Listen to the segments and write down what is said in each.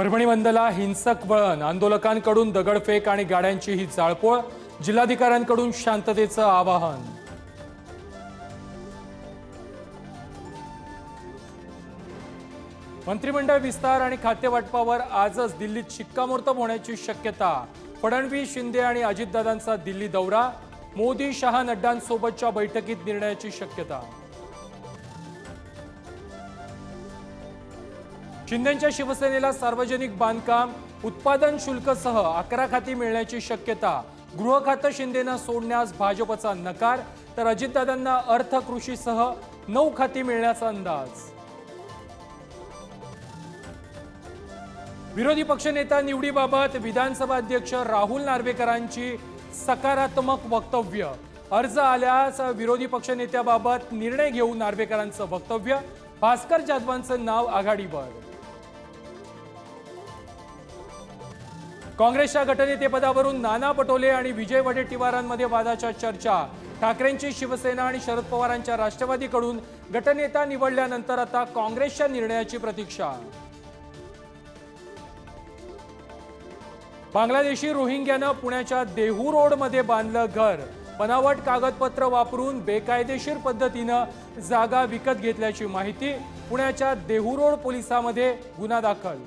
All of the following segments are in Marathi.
परभणी बंदला हिंसक वळण आंदोलकांकडून दगडफेक आणि गाड्यांची ही जाळपोळ जिल्हाधिकाऱ्यांकडून शांततेचं आवाहन. मंत्रिमंडळ विस्तार आणि खातेवाटपावर आजच दिल्लीत शिक्कामोर्तब होण्याची शक्यता. फडणवीस शिंदे आणि अजितदादांचा दिल्ली दौरा मोदी शहा नड्डांसोबतच्या बैठकीत निर्णयाची शक्यता. शिंदेच्या शिवसेनेला सार्वजनिक बांधकाम उत्पादन शुल्कसह अकरा खाती मिळण्याची शक्यता गृह खातं शिंदेना सोडण्यास भाजपचा नकार तर अजितदादांना अर्थ कृषीसह नऊ खाती मिळण्याचा अंदाज. विरोधी पक्षनेता निवडीबाबत विधानसभा अध्यक्ष राहुल नार्वेकरांची सकारात्मक वक्तव्य. अर्ज आल्यास विरोधी पक्षनेत्याबाबत निर्णय घेऊ नार्वेकरांचं वक्तव्य. भास्कर जाधवांचं नाव आघाडीवर. काँग्रेसच्या गटनेतेपदावरून नाना पटोले आणि विजय वडेट्टीवारांमध्ये वादाच्या चर्चा. ठाकरेंची शिवसेना आणि शरद पवारांच्या राष्ट्रवादीकडून गटनेता निवडल्यानंतर आता काँग्रेसच्या निर्णयाची प्रतीक्षा. बांगलादेशी रोहिंग्यानं पुण्याच्या देहू रोडमध्ये बांधलं घर. बनावट कागदपत्र वापरून बेकायदेशीर पद्धतीनं जागा विकत घेतल्याची माहिती पुण्याच्या देहू रोड पोलिसांमध्ये गुन्हा दाखल.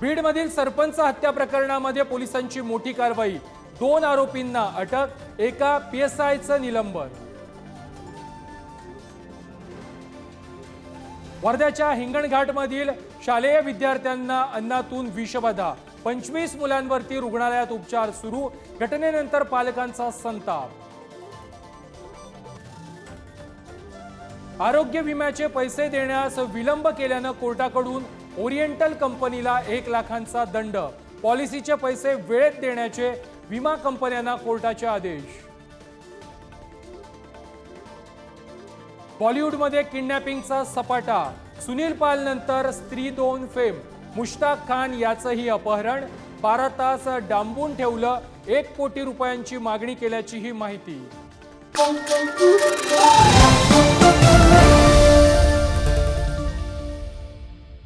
बीडमधील सरपंच हत्या प्रकरणामध्ये पोलिसांची मोठी कारवाई. दोन आरोपींना अटक एका पीएसआयचं निलंबन. वर्ध्याच्या हिंगणघाटमधील शालेय विद्यार्थ्यांना अन्नातून विषबाधा. पंचवीस मुलांवरती रुग्णालयात उपचार सुरू. घटनेनंतर पालकांचा संताप. आरोग्य विम्याचे पैसे देण्यास विलंब केल्यानं कोर्टाकडून ओरिएंटल कंपनीला एक लाखांचा दंड. पॉलिसीचे पैसे वेळेत देण्याचे विमा कंपन्यांना कोर्टाचे आदेश. बॉलिवूडमध्ये किडनॅपिंगचा सपाटा. सुनील पाल नंतर स्त्री दोन फेम. मुश्ताक खान याचंही अपहरण. बारा तास डांबून ठेवलं एक कोटी रुपयांची मागणी केल्याची ही माहिती.